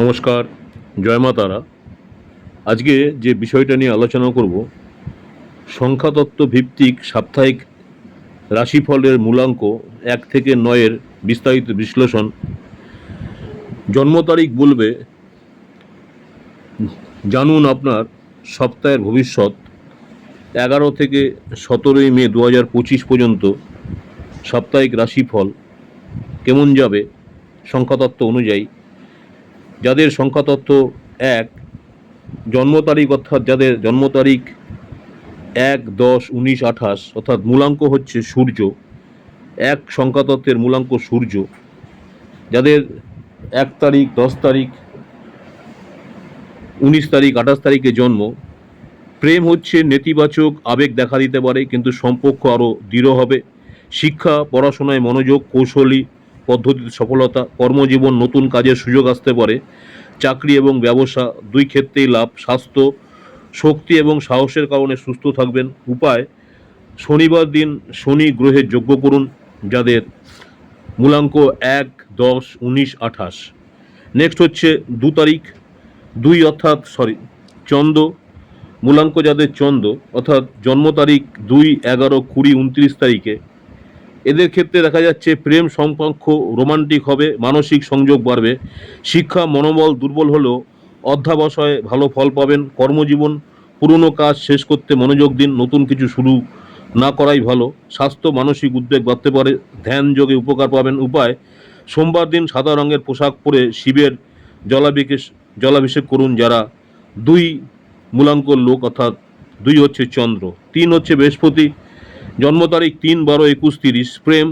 নমস্কার, জয় মা তারা। আজকে যে বিষয়টা নিয়ে আলোচনা করব, সংখ্যাতত্ত্ব ভিত্তিক সাপ্তাহিক রাশিফলের মূলাঙ্ক এক থেকে নয়ের বিস্তারিত বিশ্লেষণ। জন্ম তারিখ বলবে, জানুন আপনার সপ্তাহের ভবিষ্যৎ, এগারো থেকে সতেরোই মে দু হাজার পঁচিশ পর্যন্ত সাপ্তাহিক রাশিফল কেমন যাবে, সংখ্যাতত্ত্ব অনুযায়ী। যাদের সংখ্যা সংখ্যাতত্ত্ব এক, জন্ম তারিখ অর্থাৎ যাদের জন্ম তারিখ এক, দশ, উনিশ, আঠাশ, অর্থাৎ মূলাঙ্ক হচ্ছে সূর্য, এক সংখ্যাতত্ত্বের মূলাঙ্ক সূর্য, যাদের এক তারিখ, দশ তারিখ, উনিশ তারিখ, আঠাশ তারিখে জন্ম, প্রেম হচ্ছে নেতিবাচক আবেগ দেখা দিতে পারে, কিন্তু সম্পর্ক আরও দৃঢ় হবে, শিক্ষা, পড়াশোনায় মনোযোগ, কৌশলী পদ্ধতিতে সফলতা, কর্মজীবন, নতুন কাজের সুযোগ আসতে পারে। চাকরি এবং ব্যবসা দুই ক্ষেত্রেই লাভ। স্বাস্থ্য, শক্তি এবং সাহসের কারণে সুস্থ থাকবেন। উপায়, শনিবার দিন শনি গ্রহে যোগ্য করুন, যাদের মূলাঙ্ক এক, দশ, উনিশ, আঠাশ। নেক্সট হচ্ছে দু তারিখ, দুই অর্থাৎ সরি চন্দ্র। মূলাঙ্ক যাদের চন্দ্র, অর্থাৎ জন্ম তারিখ দুই, এগারো, কুড়ি, উনত্রিশ তারিখে। এদের ক্ষেত্রে দেখা যাচ্ছে প্রেম সম্পর্ক রোমান্টিক হবে, মানসিক সংযোগ বাড়বে, শিক্ষা মনোবল দুর্বল হলেও অধ্যাবসায় ভালো ফল পাবেন, কর্মজীবন, পুরনো কাজ শেষ করতে মনোযোগ দিন, নতুন কিছু শুরু না করাই ভালো, স্বাস্থ্য, মানসিক উদ্বেগ বাড়তে পারে, ধ্যান যোগে উপকার পাবেন, উপায়, সোমবার দিন সাদা রঙের পোশাক পরে শিবের জলাভিষেক জলাভিষেক করুন যারা, দুই মূলাঙ্ক লোক অর্থাৎ দুই হচ্ছে চন্দ্র, তিন হচ্ছে বৃহস্পতি জন্ম তারিখ তিন বারো একুশ তিরিশ। প্রেম,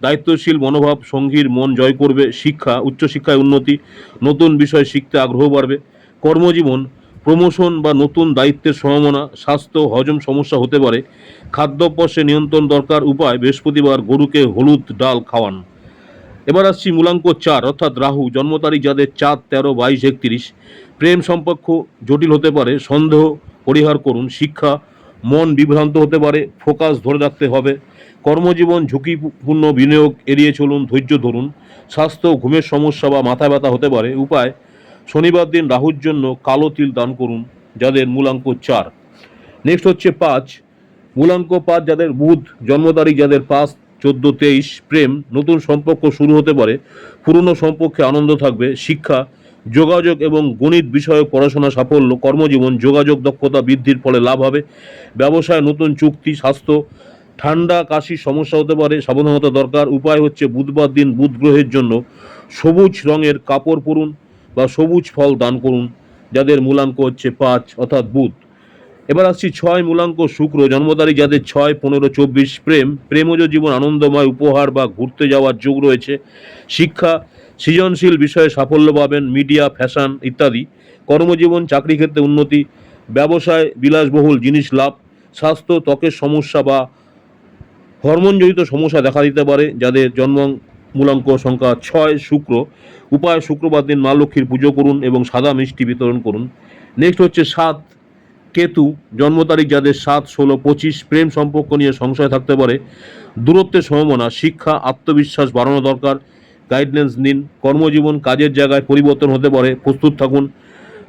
দায়িত্বশীল মনোভাব, সঙ্গীর মন জয় করবে, শিক্ষা, উচ্চশিক্ষায় উন্নতি, নতুন বিষয় শিখতে আগ্রহ বাড়বে। কর্মজীবন, প্রমোশন বা নতুন দায়িত্বের সম্ভাবনা স্বাস্থ্য, হজম সমস্যা হতে পারে। খাদ্যাভ্যাসে নিয়ন্ত্রণ দরকার, উপায়, বৃহস্পতিবার গরুকে হলুদ ডাল খাওয়ান। এবার আসছি মূলাঙ্ক চার, অর্থাৎ রাহু, জন্ম তারিখ যাদের চার, তেরো, বাইশ, একত্রিশ। প্রেম সম্পর্ক জটিল হতে পারে, সন্দেহ, পরিহার করুন, শিক্ষা মন বিভ্রান্ত হতে পারে, ফোকাস ধরে রাখতে হবে। কর্মজীবন ঝুঁকিপূর্ণ বিনিয়োগ এড়িয়ে চলুন, ধৈর্য ধরুন। স্বাস্থ্য, ঘুমের সমস্যা বা মাথা ব্যথা হতে পারে। উপায়, শনিবার দিন রাহুর জন্য কালো তিল দান করুন, যাদের মূলাঙ্ক চার। নেক্সট হচ্ছে পাঁচ। মূলাঙ্ক পাঁচ যাদের বুধ, জন্ম তারিখ যাদের পাঁচ, চোদ্দ, তেইশ, প্রেম, নতুন সম্পর্ক শুরু হতে পারে। পুরনো সম্পর্কে আনন্দ থাকবে, শিক্ষা যোগাযোগ এবং গণিত বিষয়ক পড়াশোনা সাফল্য, কর্মজীবন, যোগাযোগ দক্ষতা বৃদ্ধির ফলে লাভ হবে। ব্যবসায় নতুন চুক্তি, স্বাস্থ্য, ঠান্ডা কাশির সমস্যা হতে পারে, সাবধানতা দরকার। উপায় হচ্ছে বুধবার দিন বুধ গ্রহের জন্য সবুজ রঙের কাপড় পরুন বা সবুজ ফল দান করুন, যাদের মূলাঙ্ক হচ্ছে পাঁচ, অর্থাৎ বুধ। এবার আসছি ছয় মূলাঙ্ক শুক্র, জন্ম তারিখ যাদের ছয়, পনেরো, চব্বিশ, প্রেম। প্রেমজ জীবন আনন্দময়, উপহার বা ঘুরতে যাওয়ার যোগ রয়েছে। শিক্ষা, সৃজনশীল বিষয়ে সাফল্য পাবেন, মিডিয়া, ফ্যাশন ইত্যাদি। কর্মজীবন, চাকরি ক্ষেত্রে উন্নতি, ব্যবসায় বিলাসবহুল জিনিস লাভ, স্বাস্থ্য, ত্বকের সমস্যা বা হরমোনজনিত সমস্যা দেখা দিতে পারে, যাদের জন্ম মূলাঙ্ক সংখ্যা ছয়, শুক্র। উপায় শুক্রবার দিন মা লক্ষ্মীর পুজো করুন এবং সাদা মিষ্টি বিতরণ করুন। নেক্সট হচ্ছে সাত কেতু জন্ম তারিখ যাদের সাত, ষোলো, পঁচিশ, প্রেম সম্পর্ক নিয়ে সংশয় থাকতে পারে, দূরত্বের সম্ভাবনা, শিক্ষা, আত্মবিশ্বাস বাড়ানো দরকার গাইডলাইন্স নিন, কর্মজীবন কাজের জায়গায় পরিবর্তন হতে পারে, প্রস্তুত থাকুন।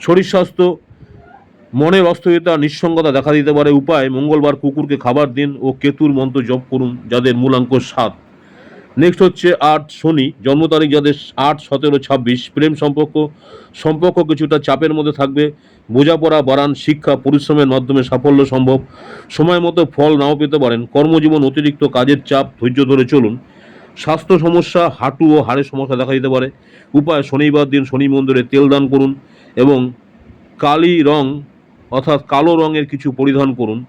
শরীর স্বাস্থ্য, মনের অস্থিরতা, নিঃসঙ্গতা দেখা দিতে পারে, উপায়, মঙ্গলবার কুকুরকে খাবার দিন ও কেতুর মন্ত্র জপ করুন, যাদের মূলাঙ্ক সাত। নেক্সট হচ্ছে আট শনি, জন্ম তারিখ যাদের আট, সতেরো, ছাব্বিশ, প্রেম সম্পর্ক সম্পর্ক কিছুটা চাপের মধ্যে থাকবে। বোঝাপড়া বাড়ান শিক্ষা, পরিশ্রমের মাধ্যমে সাফল্য সম্ভব। সময় মতো ফল নাও পেতে পারেন। কর্মজীবন অতিরিক্ত কাজের চাপ ধৈর্য ধরে চলুন। স্বাস্থ্য সমস্যা, হাঁটু ও হাড়ের সমস্যা দেখা দিতে পারে। উপায় শনিবার দিন শনি মন্দিরে তেল দান করুন এবং কালি রং অর্থাৎ কালো রঙের কিছু পরিধান করুন,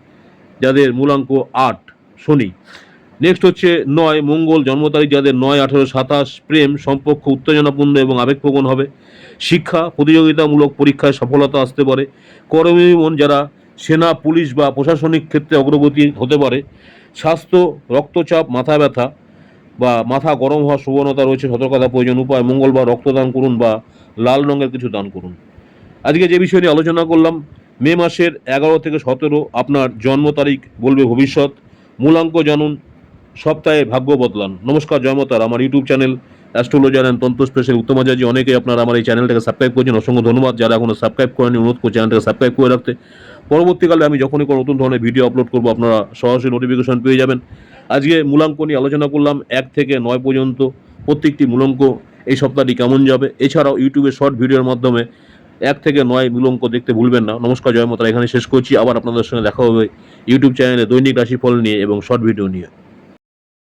যাদের মূলাঙ্ক আট, শনি। নেক্সট হচ্ছে নয়, মঙ্গল জন্ম তারিখ, যাদের নয়, আঠেরো, সাতাশ প্রেম, সম্পর্ক উত্তেজনাপূর্ণ এবং আবেগপ্রবণ হবে। শিক্ষা, প্রতিযোগিতামূলক পরীক্ষায় সফলতা আসতে পারে। কর্মজীবন যারা সেনা, পুলিশ বা প্রশাসনিক ক্ষেত্রে অগ্রগতি হতে পারে। স্বাস্থ্য, রক্তচাপ, মাথা ব্যথা বা মাথা গরম হওয়ার সুবর্ণতা রয়েছে সতর্কতা প্রয়োজন, উপায়, মঙ্গলবার রক্তদান করুন বা লাল রঙের কিছু দান করুন। আজকে যে বিষয় নিয়ে আলোচনা করলাম, মে মাসের এগারো থেকে সতেরো আপনার জন্ম তারিখ বলবে ভবিষ্যৎ। মূলাঙ্ক জানুন সপ্তাহে ভাগ্য বদলান। নমস্কার জয়মতার আমার YouTube channel astrologer and tantra special Uttamacharya অনেকেই আপনারা আমার এই চ্যানেলটাকে সাবস্ক্রাইব করেছেন। অসংখ্য ধন্যবাদ। যারা এখনও সাবস্ক্রাইব করেনি অনুরোধ করছি চ্যানেলটাকে সাবস্ক্রাইব করে রাখতে। পরবর্তীকালে আমি যখনই কোনো নতুন ধরনের ভিডিও আপলোড করব, আপনারা সরাসরি নোটিফিকেশন পেয়ে যাবেন। আজকে মূলাঙ্ক নিয়ে আলোচনা করলাম। এক থেকে নয় পর্যন্ত প্রত্যেকটি মূলাঙ্ক এই সপ্তাহটি কেমন যাবে? এছাড়াও ইউটিউবে শর্ট ভিডিওর মাধ্যমে এক থেকে নয় মূলঙ্ক দেখতে ভুলবেন না। নমস্কার, জয় মাতা এখানে শেষ করছি। আবার আপনাদের সঙ্গে দেখা হবে ইউটিউব চ্যানেলে দৈনিক রাশিফল নিয়ে এবং শর্ট ভিডিও নিয়ে।